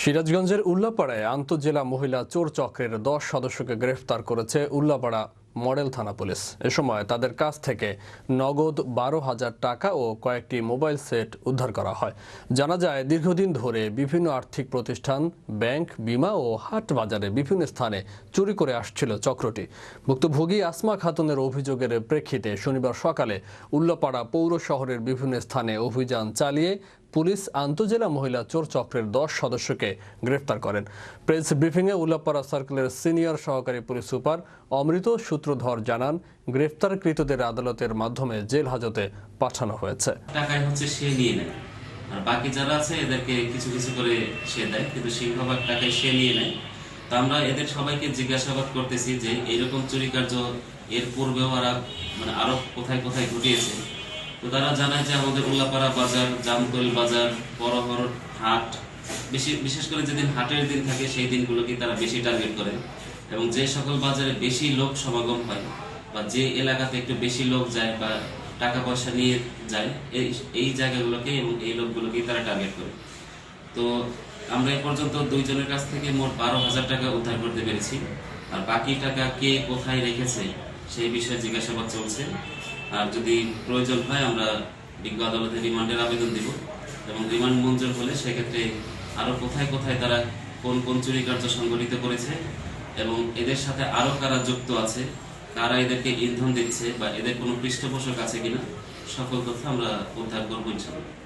সিরাজগঞ্জের উল্লাপাড়ায় আন্তজেলা মহিলা চোর চক্রের দশ সদস্যকে গ্রেফতার করেছে উল্লাপাড়া মডেল থানা পুলিশ। এ সময় তাদের কাছ থেকে নগদ বারো হাজার টাকা ও কয়েকটি মোবাইল সেট উদ্ধার করা হয়। জানা যায়, দীর্ঘদিন ধরে বিভিন্ন আর্থিক প্রতিষ্ঠান, ব্যাংক, বিমা ও হাট বাজারে বিভিন্ন স্থানে চুরি করে আসছিল চক্রটি। ভুক্তভোগী আসমা খাতুনের অভিযোগের প্রেক্ষিতে শনিবার সকালে উল্লাপাড়া পৌর শহরের বিভিন্ন স্থানে অভিযান চালিয়ে পুলিশ আন্তজেলা মহিলা চোর চক্রের দশ সদস্যকে গ্রেফতার করেন। প্রেস ব্রিফিংয়ে উল্লাপাড়া সার্কেলের সিনিয়র সহকারী পুলিশ সুপার অমৃত সূত্রধর জানান, গ্রেফতারকৃতদের আদালতের মাধ্যমে জেল হাজতে পাঠানো হয়েছে। আর বাকি যারা আছে, এদেরকে কিছু কিছু করে সে দেয়, কিন্তু সিংহভাগ টাকায় সে নিয়ে নেয়। তো আমরা এদের সবাইকে জিজ্ঞাসাবাদ করতেছি যে এরকম চুরি কার্য এর পূর্বেও আর মানে আরও কোথায় কোথায় ঘটিয়েছে? তো তারা জানায় যে আমাদের উল্লাপাড়া বাজার, জামতল বাজার বড়হর হাট, বেশি, বিশেষ করে যেদিন হাটের দিন থাকে সেই দিনগুলোকে তারা বেশি টার্গেট করে। এবং যে সকল বাজারে বেশি লোক সমাগম হয় বা যে এলাকাতে একটু বেশি লোক যায় বা টাকা পয়সা নিয়ে যায়, এই এই জায়গাগুলোকে এবং এই লোকগুলোকেই তারা টার্গেট করে। তো আমরা এ পর্যন্ত দুইজনের কাছ থেকে মোট বারো হাজার টাকা উদ্ধার করতে পেরেছি। আর বাকি টাকা কে কোথায় রেখেছে সেই বিষয়ে জিজ্ঞাসাবাদ চলছে। আর যদি প্রয়োজন হয়, আমরা বিজ্ঞ আদালতে রিমান্ডের আবেদন দিব এবং রিমান্ড মঞ্জুর হলে সেক্ষেত্রে আরও কোথায় কোথায় তারা কোন কোন চুরি কার্য সংগঠিত করেছে এবং এদের সাথে আরও কারা যুক্ত আছে, কারা এদেরকে ইন্ধন দিচ্ছে বা এদের কোনো পৃষ্ঠপোষক আছে কিনা, সকল তথ্য আমরা উদ্ধার করব ইনশাল্লাহ